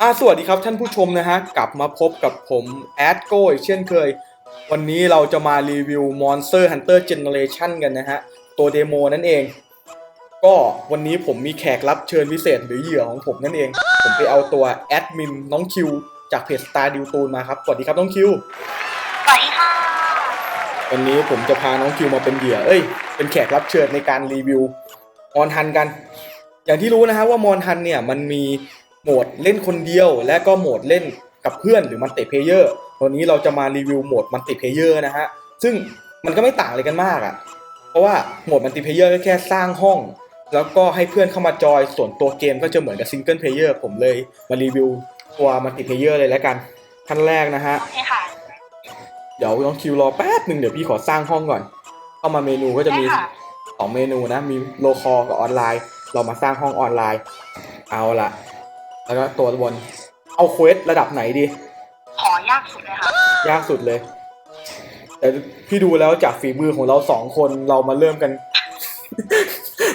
อ่าสวัสดีครับท่านผู้ชมนะฮะ กลับมาพบกับผมแอดโก้อีกเช่นเคย วันนี้เราจะมารีวิว Monster Hunter Generation กันนะฮะ ตัวเดโมนั่นเอง ก็วันนี้ผมมีแขกรับเชิญพิเศษหรือเหยื่อของผมนั่นเอง ผมไปเอาตัวแอดมินน้องคิว จากเพจ Star d ิวตูนมาครับ สวัสดีครับน้องคิว สวัสดีค่ะ วันนี้ผมจะพาน้องคิวมาเป็นเหยื่อ เอ้ย เป็นแขกรับเชิญในการรีวิวมอนทันกัน อย่างที่รู้นะฮะว่ามอนทันเนี่ยมันมี โหมดเล่นคนเดียว และก็โหมดเล่นกับเพื่อนหรือมัลติเพลเยอร์วันนี้เราจะมารีวิวโหมดมัลติเพลเยอร์นะฮะซึ่งมันก็ไม่ต่างอะไรกันมากอะ่ะ เพราะว่าโหมดมัลติเพลเยอร์ก็แค่สร้างห้อง แล้วก็ให้เพื่อนเข้ามาจอยส่วนตัวเกมก็จะเหมือนกับซิงเกิลเพลเยอร์ผมเลยมารีวิวตัวมัลติเพลเยอร์เลยแล้วกันขั้นแรกนะฮะโอเคค่ะเดี๋ยวน้องคิวรอแป๊บหนึ่งเดี๋ยวพี่ขอสร้างห้องก่อน เข้ามาเมนูก็จะมีได้ค่ะสองเมนูนะ มีโลคอลกับออนไลน์ เรามาสร้างห้องออนไลน์ เอาละ แล้วก็ตัวบน เอาเควสระดับไหนดี ขอยากสุดเลยค่ะยากสุดเลย แต่พี่ดูแล้วจากฝีมือของเราสองคนเรามาเริ่มกัน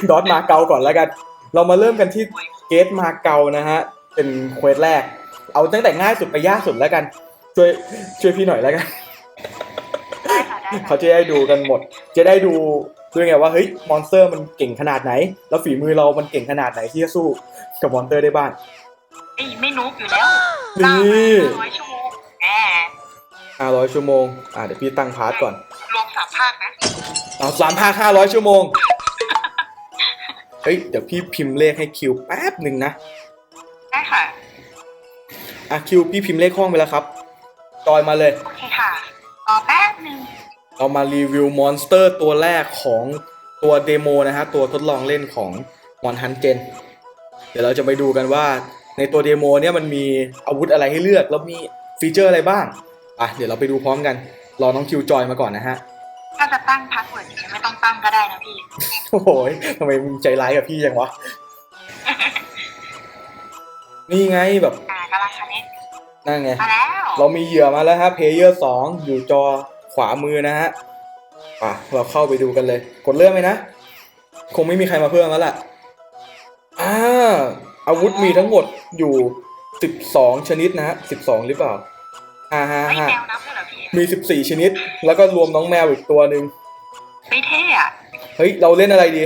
ดอทมาเกาก่อนแล้วกัน เรามาเริ่มกันที่เกตมาเกานะฮะ เป็นเควสแรก เอาตั้งแต่ง่ายสุดไปยากสุดแล้วกัน ช่วยช่วยพี่หน่อยแล้วกัน ได้ค่ะได้เขาค่ะจะได้ดูกันหมด จะได้ดูด้วยไงว่าเฮ้ยมอนสเตอร์มันเก่งขนาดไหน แล้วฝีมือเรามันเก่งขนาดไหนที่จะสู้กับมอนสเตอร์ได้บ้าง เอ้ยไม่นุกอยู่แล้วนี่ร้อยชั่วโมงแหมห้าร้อยชั่วโมง อ่าเดี๋ยวพี่ตั้งพาร์ทก่อนรวมสามภาคนะเอาสามภาคห้าร้อยชั่วโมง เฮ้ย เดี๋ยวพี่พิมพ์เลขให้คิวแป๊บหนึ่งนะ ได้ค่ะอะคิวพี่พิมพ์เลขห้องไปแล้วครับ จอยมาเลย โอเคค่ะรอแป๊บหนึ่งเรามารีวิวมอนสเตอร์ตัวแรกของตัวเดโมนะฮะ ตัวทดลองเล่นของมอนฮันเจนเดี๋ยวเราจะไปดูกันว่า ในตัวเดโมเนี่ยมันมีอาวุธอะไรให้เลือก แล้วมีฟีเจอร์อะไรบ้าง อะ เดี๋ยวเราไปดูพร้อมกัน รอน้องคิวจอยมาก่อนนะฮะ ถ้าจะตั้งพาสเวิร์ดอย่างเงี้ยไม่ต้องตั้งก็ได้นะพี่ โอ้โหทำไมมึงใจร้ายกับพี่ยังวะ นี่ไงแบบอ่ากำลังคเนคนั่นไง มาแล้ว เรามีเหยื่อมาแล้วฮะเพลเยอร์สองอยู่จอขวามือนะฮะ อะ เราเข้าไปดูกันเลย กดเริ่มไหมนะ คงไม่มีใครมาเพิ่มแล้วล่ะ อ่า อาวุธมีทั้งหมดอยู่สิบสองชนิดนะฮะสิบสองหรือเปล่าห้าห้าไม่ห้าแมวนับเลยเหรอพี่มีสิบสี่ชนิด แล้วก็รวมน้องแมวอีกตัวหนึ่งไม่เท่อะเฮ้ย เราเล่นอะไรดี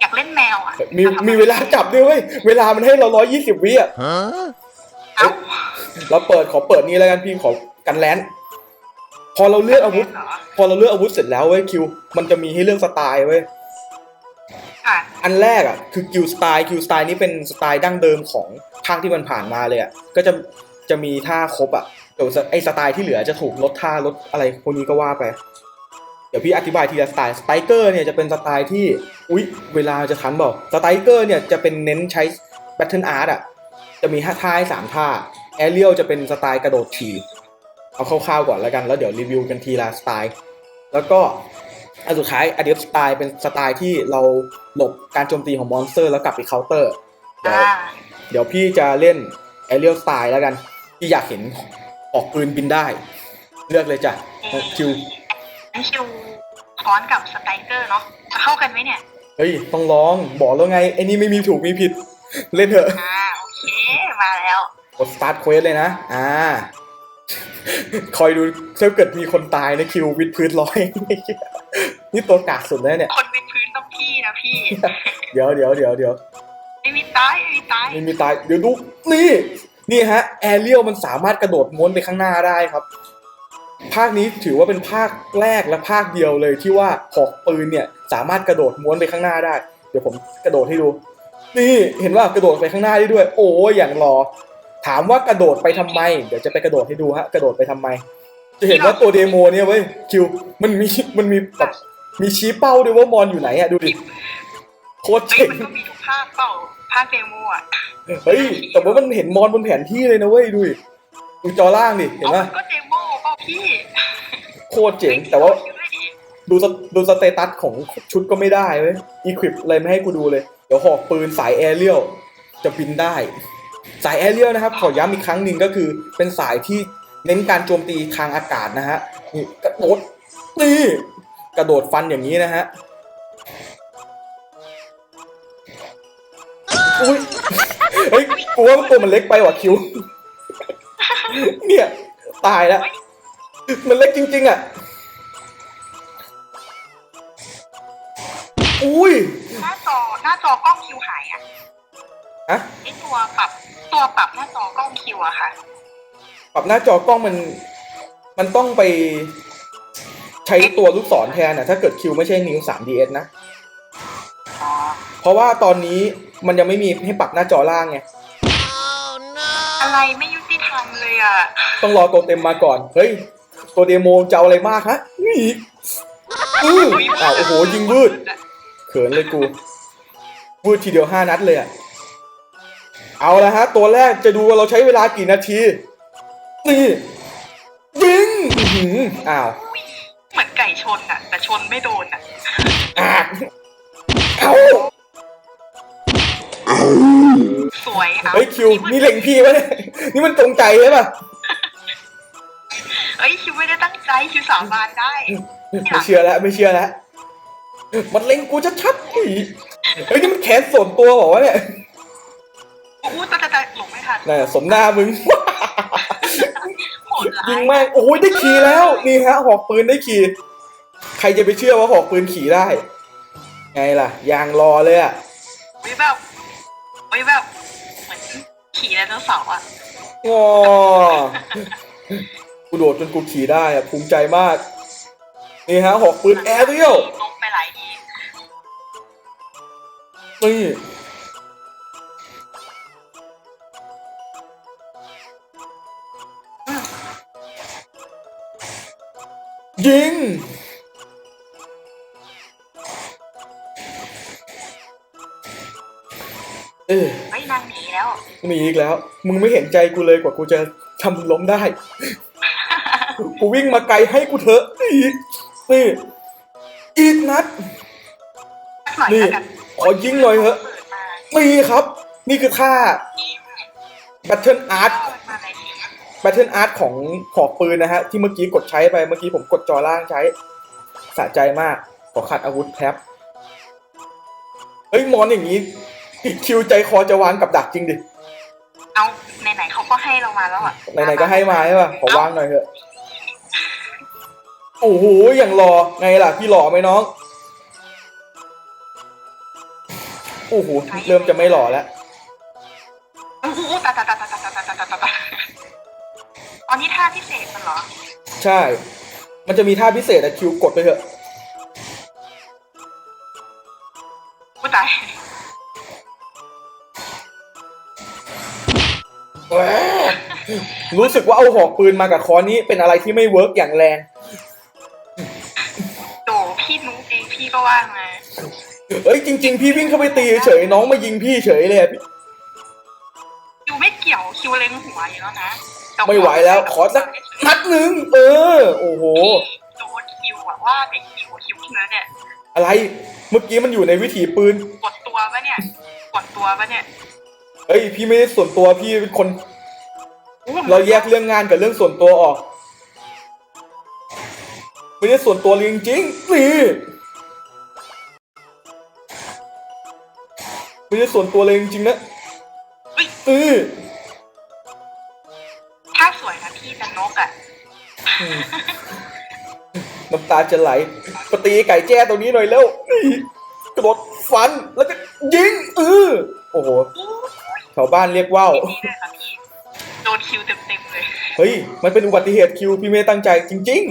อยากเล่นแมวอะมีมีเวลาจับด้วยเว้ยเวลามันให้เราร้อยยี่สิบวิอะเอ้าเราเปิดขอเปิดนี่แล้วกันพี่ขอกันแลนพอเราเลือกอาวุธเหรอพอเราเลือกอาวุธเสร็จแล้วเว้ยคิว มันจะมีให้เลือกสไตล์เว้ยค่ะ อันแรกอะคือกิลสไตล์กิลสไตล์นี้เป็นสไตล์ดั้งเดิมของภาคที่มันผ่านมาเลยอะก็จะจะมีท่าครบอะเดี๋ยวไอสไตล์ที่เหลือจะถูกลดท่าลดอะไรพวกนี้ก็ว่าไป เดี๋ยวพี่อธิบายทีละสไตล์สไตรเกอร์เนี่ยจะเป็นสไตล์ที่อุ๊ยเวลาจะทันบอกสไตรเกอร์เนี่ยจะเป็นเน้นใช้แบทเทิลอาร์ตอะจะมีห้าท่าสามท่าแอเรียลจะเป็นสไตล์กระโดดถีบเอาคร่าวๆก่อนแล้วกันแล้วเดี๋ยวรีวิวกันทีละสไตล์ แล้วก็ อันสุดท้ายอเดฟสไตล์เป็นสไตล์ที่เราหลบการโจมตีของมอนสเตอร์แล้วกลับไปเคาน์เตอร์เดี๋ยวอ่าเดี๋ยวพี่จะเล่นแอเรียลสไตล์แล้วกัน พี่อยากเห็นออกปืนบินได้ เลือกเลยจ้ะคิวงั้นคิวค้อนกับสไตรเกอร์เนาะจะเข้ากันไหมเนี่ยเฮ้ย ต้องลองบอกแล้วไง ไอ้นี่ไม่มีถูกมีผิด เล่นเถอะ อ่าโอเคมาแล้ว กด start quest เลยนะ อ่า คอยดูถ้าเกิดมีคนตายนะคิววิดพื้นร้อย นี่ตัวกากสุดแล้วเนี่ย คนวิดพื้นต้องพี่นะพี่ เดี๋ยวเดี๋ยวเดี๋ยวเดี๋ยวไม่มีตายไม่มีตายไม่มีตาย เดี๋ยวดู นี่ นี่ฮะ แอเรียลมันสามารถกระโดดม้วนไปข้างหน้าได้ครับ ภาคนี้ถือว่าเป็นภาคแรกและภาคเดียวเลยที่ว่าหอกปืนเนี่ย สามารถกระโดดม้วนไปข้างหน้าได้ เดี๋ยวผมกระโดดให้ดู นี่ เห็นว่ากระโดดไปข้างหน้าได้ด้วย โอ้ยอย่างรอ ถามว่ากระโดดไปทำไม เดี๋ยวจะไปกระโดดให้ดูฮะ กระโดดไปทำไม จะเห็นว่าตัวเดโมเนี่ยเว้ยคิวมันมีมันมีแบบมีชี้เป้าด้วยว่ามอนอยู่ไหนอะดูดิโคตรเฮ้ยเจ๋งมันก็มีทุกภาคเปล่าภาคเดโมอะเฮ้ยแต่ว่ามันเห็นมอนบนแผนที่เลยนะเว้ยดูดิดูจอล่างดิเห็นเอาปะมันก็เดโมเปล่าพี่โคตรเจ๋งแต่ว่าดูสดูสเตตัสของชุดก็ไม่ได้เว้ยอีควิปอะไรไม่ให้กูดูเลย เดี๋ยวหอกปืนสายแอเรียลจะบินได้ สายแอเรียลนะครับขอย้ำอีกครั้งหนึ่งก็คือ เป็นสายที่เน้นการโจมตีทางอากาศนะฮะนี่กระโดดนี่กระโดดฟันอย่างนี้นะฮะอุ้ยเฮ้ยกูว่าตัวมันเล็กไปว่ะคิว เนี่ย ตายแล้ว มันเล็กจริง ๆ อะ อุ้ย หน้าจอหน้าจอกล้องคิวหายอะอะไอตัวปรับ ตัวปรับหน้าจอกล้องคิวอะค่ะ ปรับหน้าจอกล้องมัน มันต้องไปใช้ตัวลูกศรแทนอะถ้าเกิดคิวไม่ใช่นิ้ว 3ds นะอ๋อเพราะว่าตอนนี้มันยังไม่มีให้ปรับหน้าจอล่างไง อะไรไม่ยุติธรรมเลยอะต้องรอตัวเต็มมาก่อน เฮ้ย ตัวเดโมจะเอาอะไรมากฮะนี่อื้ออ้าวโอ้โหยิงวืดเขินเลยกูวืดทีเดียวห้านัดเลยอะ เอาละฮะ ตัวแรกจะดูว่าเราใช้เวลากี่นาที นี่ยิงอื้อหืออ้าว เหมือนไก่ชนอะ แต่ชนไม่โดนอะอะเอาสวยเอาเฮ้ยคิว นี่เล็งพี่วะเนี่ย นี่มันตรงใจใช่ป่ะเอ้ยคิวไม่ได้ตั้งใจคิวสาบานได้ไม่เชื่อแล้วไม่เชื่อแล้วมันเล็งกูชัดๆเฮ้ยเฮ้ยนี่มันแขนส่วนตัวบอกว่าวะเนี่ย นน่ะสมหน้ามึงโหดร้ายิงยแม่งโอ้ยได้ขี่แล้ว นี่ฮะหอกปืนได้ขี่ใครจะไปเชื่อว่าหอกปืนขี่ได้ ไงล่ะ ยางรอเลยอะวิแบบวิแบบเหมือนขี่ไดโนเสาร์อะงอกูโดดจนกูขี่ได้อะภูมิใจมาก นี่ฮะหอกปืนแอร์เรียลลงไปหลายทีนี่ เออเฮ้ยนางหนีแล้วมีอีกแล้ว มึงไม่เห็นใจกูเลยกว่ากูจะทำมึงล้มได้ กูวิ่งมาไกลให้กูเถอะนี่นี่อีกนัดสักหน่อยนี่ แล้วกันขอยิงหน่อยเถอะเปิดมานี่ครับ นี่คือค่า Battle Art เปิดมาในที Battle Art ของหอกปืนนะฮะ ที่เมื่อกี้กดใช้ไปเมื่อกี้ผมกดจอล่างใช้สะใจมาก ขอขัดอาวุธแท็บเฮ้ยมอนอย่างนี้ คิวใจคอจะวางกับดักจริงดิเอาไหนๆเขาก็ให้เรามาแล้วอะไหนๆก็ให้มาใช่ป่ะขอวางหน่อยเถอะโอ้โหอย่างรอไงล่ะพี่หล่อไหมน้องโอ้โหเริ่มจะไม่หล่อแล้วโอ้โหตาตาตาตาตาตาตาตาตาตาตอนนี้ท่าพิเศษมันเหรอ ใช่ มันจะมีท่าพิเศษอะคิวกดไปเถอะกูตาย รู้สึกว่าเอาหอกปืนมากับคอนี้เป็นอะไรที่ไม่เวิร์กอย่างแรง โดพี่นุ๊กเองพี่ก็ว่างมาเอ้ยจริง ๆ พี่วิ่งเข้าไปตีเฉยๆน้องมายิงพี่เฉยเลยอะคิวไม่เกี่ยวคิวเล็งหัวอยู่แล้วนะต่ไม่ไหวแล้ว ขอสักนัดหนึ่งเออ โอ้โหโดนคิวอะว่าแต่คิวคิวเนื้อเนี่ยอะไรเมื่อกี้มันอยู่ในวิถีปืนกดตัวปะเนี่ยกดตัวปะเนี่ย เฮ้ยพี่ไม่ได้ส่วนตัวพี่เป็นคนอู้เราแยกเรื่องงานกับเรื่องส่วนตัวออก ไม่ได้ส่วนตัวเลยจริงๆนี่ไม่ได้ส่วนตัวเลยจริงๆนะเฮ้ยเออท่าสวยนะพี่แต่นกอะอืมน้ำตาจะไหลปตีไก่แจ้ตรงนี้หน่อยเร็วนี่กระโดดฟันแล้วก็ยิงเออโอ้โหอู้ แถวบ้านเรียกว่าวนี่เลยค่ะพี่โดนคิวเต็มๆเลยเฮ้ย มันเป็นอุบัติเหตุคิวพี่ไม่ได้ตั้งใจจริง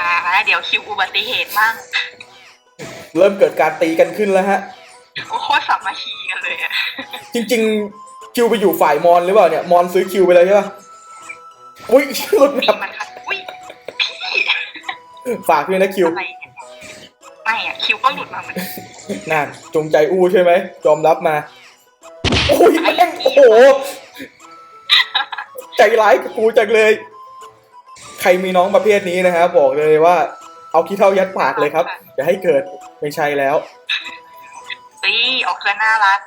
อ่าเดี๋ยวคิวอุบัติเหตุมั่งๆ เริ่มเกิดการตีกันขึ้นแล้วฮะ โอ้โคตรสามัคคีกันเลยอะจริง ๆ คิวไปอยู่ฝ่ายมอนหรือเปล่าเนี่ยมอนซื้อคิวไปเลยใช่ปะอุ้ยหลุดแบนี่บมันคัดอุ้ยพี่ฝากด้วยนะคิวอะไรเนี่ยไม่อะคิวก็หลุดมาเหมือนกันนั่นจงใจอู้ใช่ไหมยอมรับมาโอ้ยแม่งโอ้ โห ใจร้ายกับกูจังเลย ใครมีน้องประเภทนี้นะฮะบอกเลยว่า เอาขี้เท่ายัดปากเลยครับอย่าให้เกิดไม่ใช่แล้วตีออกจะน่ารัก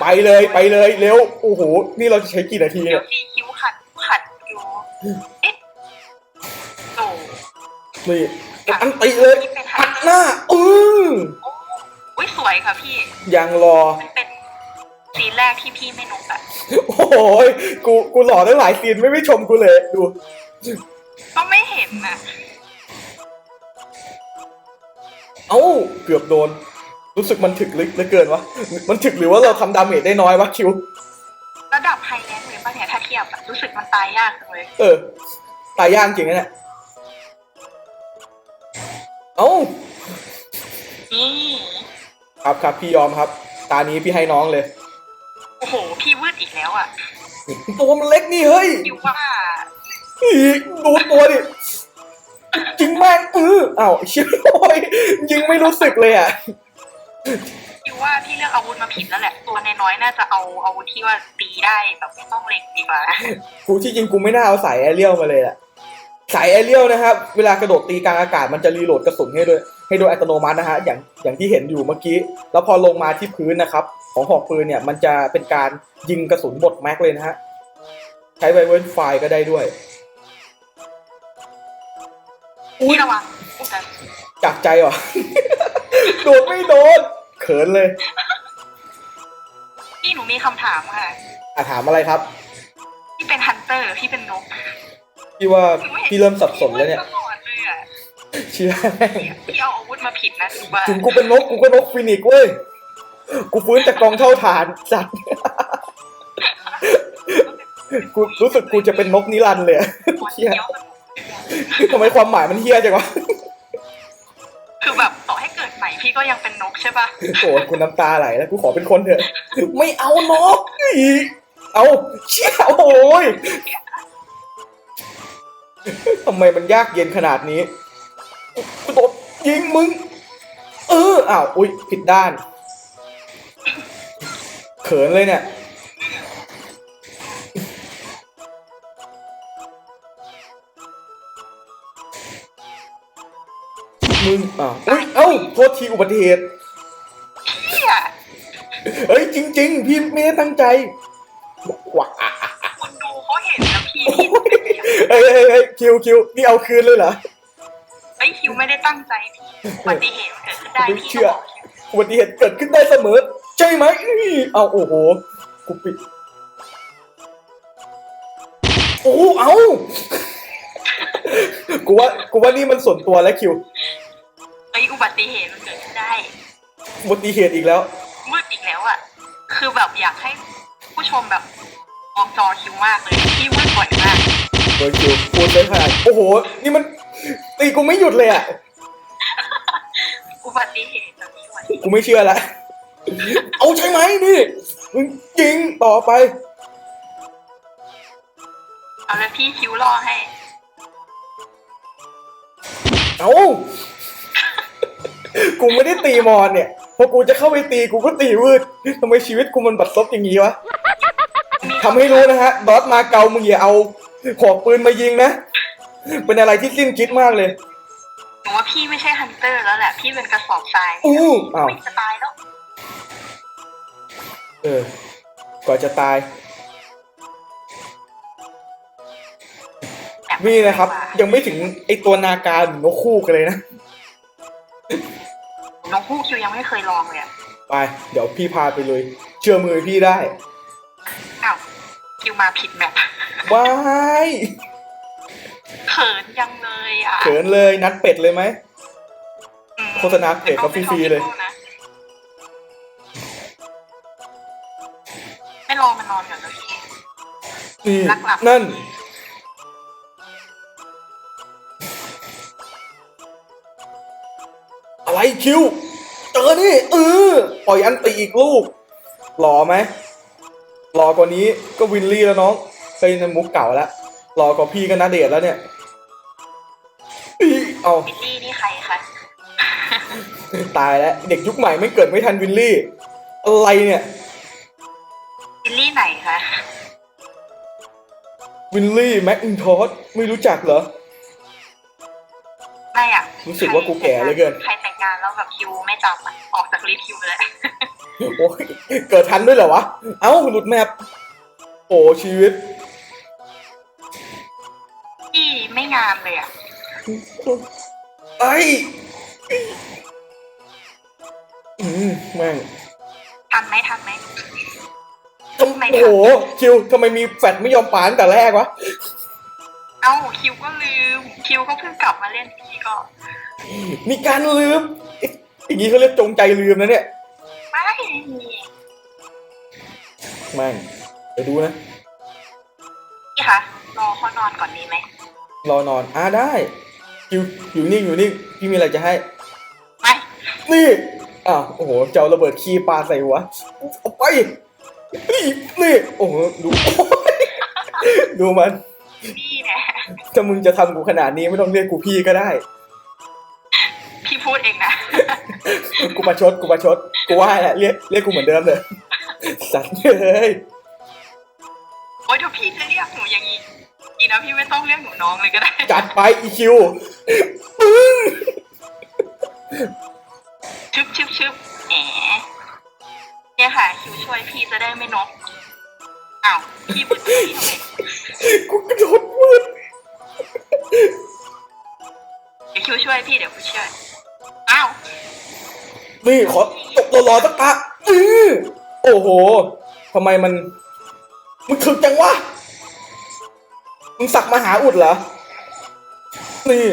ไปเลยไปเลยเร็วโอ้โหนี่เราจะใช้กี่นาทีเดี๋ยเนี่วยพี่คิวขัดขัดอยู่เอ๊ะโตนี่อันติเลยนี่เป็นอัดหน้าอือโอ้อุ้ยสวยค่ะพี่ยังรอมันเป็น ซีนแรกที่พี่ไม่นุกอะโอ้ยกูกูหล่อได้หลายซีนไม่ไม่ชมกูเลยดู ก็ไม่เห็นน่ะเอ้าเกือบโดน รู้สึกมันถึกลึกเหลือเกินวะมันถึกหรือว่าเราทำดาเมจได้น้อยวะคิว ระดับไฮแลนด์เลยปะเนี่ยถ้าเทียบอะรู้สึกมันตายยากจังเลย เออ ตายยากจริงนะเนี่ยเอ้านี่ ครับครับพี่ยอมครับ ตานี้พี่ให้น้องเลย โอ้โห พี่วืดอีกแล้วอะตัวมันเล็กนี่เฮ้ยคิวว่า อีดูตัวดิจริงแม่งเอออ้าวเชิบโอ้ยยิงไม่รู้สึกเลยอะ คิดว่าที่เลือกอาวุธมาผิดแล้วแหละ ตัวน้อยๆน่าจะเอาอาวุธที่ว่าตีได้แบบไม่ต้องเล็งดีกว่า กูที่จริงกูไม่น่าเอาสายแอเรียลมาเลยอะสายแอเรียลนะครับ เวลากระโดดตีกลางอากาศมันจะรีโหลดกระสุนให้ด้วย ให้โดยอัตโนมัตินะฮะอย่างอย่างที่เห็นอยู่เมื่อกี้ แล้วพอลงมาที่พื้นนะครับ ของหอกปืนเนี่ยมันจะเป็นการยิงกระสุนบดแม็กเลยนะฮะใช้ไวเวิร์นไฟก็ได้ด้วยอุ้ยนี่ระวังอุ๊ยแต่จากใจว่ะโดนไม่โดนเขินเลยพี่หนูมีคำถามค่ะอะถามอะไรครับ พี่เป็นฮันเตอร์พี่เป็นนกพี่ว่าหนูไม่เห็นพี่เริ่มสับสนแล้วเนี่ยตลอด เลยอะเชื่อแม่งพี่เอาอาวุธมาผิดนะถือว่าถึงกูเป็นนกกูก็นกฟินิกซ์เว้ย กูฟื้นจากกองเท่าฐานสัตว์ กูรู้สึกกูจะเป็นนกนิรันดร์เลยอะหัวเฮียเคี้ยวมันทำไมความหมายมันเฮี้ยจังวะ คือแบบต่อให้เกิดใหม่พี่ก็ยังเป็นนกใช่ปะโอ้ยกูน้ำตาไหลแล้วกูขอเป็นคนเถอะ ไม่เอานกอีกเอาเชี่ยโอ้ยทำไมมันยากเย็นขนาดนี้ กูโดดยิงมึง เอออ้าวอุ้ยผิดด้าน เขินเลยเนี่ยมึงอ้าวอุ้ยเอ้าโทษทีอุบัติเหตุพี่อะเฮ้ยจริง ๆ พี่ไม่ได้ตั้งใจว้าคนดูเขาเห็นแล้วพี่พี่เฮ้ยเฮ้ยเฮ้ยคิวคิวนี่เอาคืนเลยเหรอ ไอ้ยคิวไม่ได้ตั้งใจพี่อุบัติเหตุมันเกิดขึ้นได้ไม่พี่เชื่ก็อบอกคิวอุบัติเหตุเกิดขึ้นได้เสมอ ใช่ไหมอื้อเอาโอ้โห กูปิด โอ้เอากูว่ากูว่านี่มันส่วนตัวแล้วคิวไอ้ยอุบัติเหตุมันเกิดขึ้นได้ อุบัติเหตุอีกแล้ว มืดอีกแล้วอะคือแบบอยากให้ผู้ชมแบบมองจอคิวมากเลยพี่มืดบ่อยมาก โดยคิวพูดได้ขนาดโอ้โห นี่มัน ตีกูไม่หยุดเลยอะอุบัติเหตุแบบนี้อุบัติเหตุกูไม่เชื่อละเอาใช่ไหมนี่มึงจริงต่อไป เอาแล้วพี่คิวล่อให้ เอากูไม่ได้ตีมอนเนี่ยพอกูจะเข้าไปตีกูก็ตีวืดทำไมชีวิตกูมันบัดซบอย่างนี้วะมีทำให้รู้นะฮะดอทมาเกามึงอย่าเอาขอกปืนมายิงนะ เป็นอะไรที่สิ้นคิดมากเลยหนูว่าพี่ไม่ใช่ฮันเตอร์แล้วแหละพี่เป็นกระสอบทรายอู้อ้าวไม่จะตายแล้วเออก่อนจะตาย นี่นะครับ ยังไม่ถึงไอตัวนาการหรือนกคู่กันเลยนะน้องคู่คิวยังไม่เคยลองเลยอะไป เดี๋ยวพี่พาไปเลย เชื่อมือพี่ได้อ้าวคิวมาผิดแบบว้ายเขินยังเลยอะเขินเลยนัดเป็ดเลยไหมอืมโฆษณาเพจเขาฟรีๆเลยไม่ลองมันนอนก่อนนะพี่นี่รักหลับนั่นอะไรคิวเจอนี่เออปล่อยอันตีอีกลูกหล่อไหมหล่อกว่านี้ก็วินลี่แล้วน้องเคยในมุกเก่าแล้วหล่อกว่าพี่ก็นาเดชน์แล้วเนี่ยอี เอาบิลลี่นี่ใครคะตายแล้วเด็กยุคใหม่ไม่เกิดไม่ทันวินลี่ อะไรเนี่ยบิลลี่ไหนคะวินลี่แม็กอินทอสไม่รู้จักเหรอไม่อะรู้สึกว่ากูแก่เหลือเกินใครแต่งงานแล้วแบบคิวไม่จำอะออกจากลิสต์คิวเลยโอ้ยเกิดทันด้วยเหรอวะ เอ้าหลุดแมปโอ้ชีวิตพี่ไม่งามเลยอะ ไอ้อืมแม่งทันไหมทันไหมทำโอ้โหคิวทำไมมีแฟดไม่ยอมปาตั้งแต่แรกวะ เอ้าคิวก็ลืม คิวก็เพิ่งกลับมาเล่นพี่ก็ มีการลืมเอ๊ะอย่างนี้เขาเรียกจงใจลืมนะเนี่ย ไม่แม่งเดี๋ยวดูนะพี่คะรอเขานอนก่อนดีไหมรอนอน อ่าได้ คิวอยู่นิ่งอยู่นิ่งพี่มีอะไรจะให้ไม่นี่ อ้าว โอ้โห เจ้าระเบิดขี้ปลาใส่หัวเอาไป นี่ นี่ โอ้โห ดู ดูมัน พี่เนี่ยถ้ามึงจะทำกูขนาดนี้ไม่ต้องเรียกกูพี่ก็ได้ พี่พูดเองนะ กูประชด กูประชด กูว่าแหละเรียกเรียกกูเหมือนเดิมเลย สัตว์เลย นะพี่ไม่ต้องเรียกหนูน้องเลยก็ได้ จัดไปอีคิวชึบชึบชึบแหมเนี่ยค่ะคิวช่วยพี่จะได้ไม่นกอ้าวพี่บุญพี่ทำไมกูกระโดดมืดเดี๋ยวคิวช่วยพี่เดี๋ยวคิวช่วยอ้าวนี่ขอตบรอๆสักปะอื้อโอ้โหทำไมมันมึงถึกจังวะ มึงสักมาหาอุดเหรอ นี่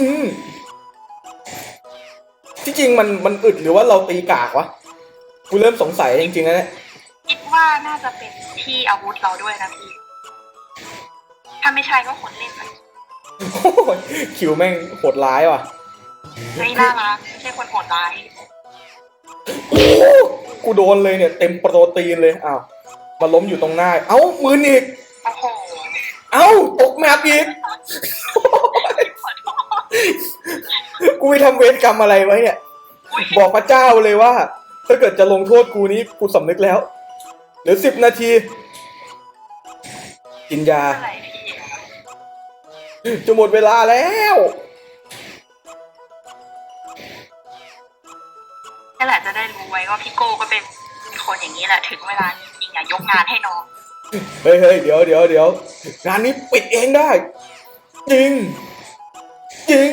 อืมที่จริงมันมันอึดหรือว่าเราตีกากวะ กูเริ่มสงสัยจริงๆแล้วเนี่ย คิดว่าน่าจะเป็นที่อาวุธเราด้วยนะพี่ ถ้าไม่ใช่ก็คนเล่นไปโอ้ยคิวแม่งโหดร้ายว่ะ ไม่น่ารักไม่ใช่คนโหดร้ายโอ้กูโดนเลยเนี่ย เต็มโปรตีนเลย อ้าว มาล้มอยู่ตรงหน้า เอ้ามืออีก โอ้โหเอ้าตกแมปอีก กูไปทำเวรกรรมอะไรไว้เนี่ยอุ๊ยบอกพระเจ้าเลยว่า ถ้าเกิดจะลงโทษกูนี้กูสำนึกแล้วเหลือสิบนาที กินยา อะไรพี่จะหมดเวลาแล้ว นั่นแหละจะได้รู้ไว้ว่าพี่โก้ก็เป็นคนอย่างนี้แหละถึงเวลาจ ริงๆอะยกงานให้น้องเฮ้ยเฮ้ยเดี๋ยวเดี๋ยวเดี๋ยวงานนี้ปิดเองได้ จริง จริง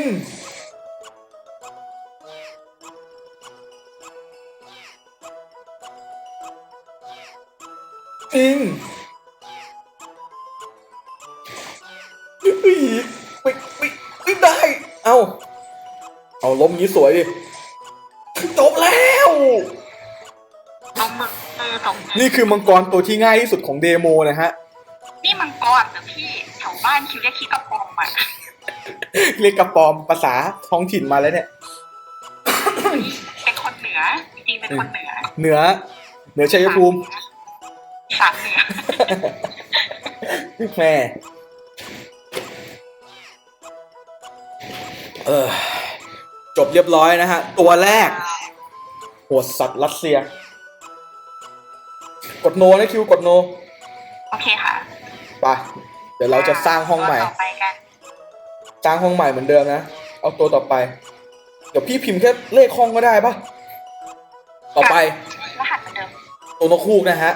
จริงเฮ้ยไม่ไม่ไม่ได้ เอาเอาล้มงี้สวยดิ นี่คือมังกรตัวที่ง่ายที่สุดของเดโมนะฮะ นี่มังกรแต่พี่แถวบ้านคิวเรียกขี้กระปอมอะเรียกกระปอมภาษาท้องถิ่นมาแล้วเนี่ย เป็นคนเหนือจริงๆเป็นคนเหนือ เหนือ เหนือชัยภูมิสามเหนือแม่เออจบเรียบร้อยนะฮะ ตัวแรกโหดสัตว์รัสเซีย กดโนนะคิวกดโนโอเคค่ะไปเดี๋ยวเราจะสร้างห้องใหม่ ต่อไปกันสร้างห้องใหม่เหมือนเดิมนะ เอาตัวต่อไป เดี๋ยวพี่พิมพ์แค่เลขห้องก็ได้ปะต่อไปรหัสเหมือนเดิมตัวนกคูกนะฮะ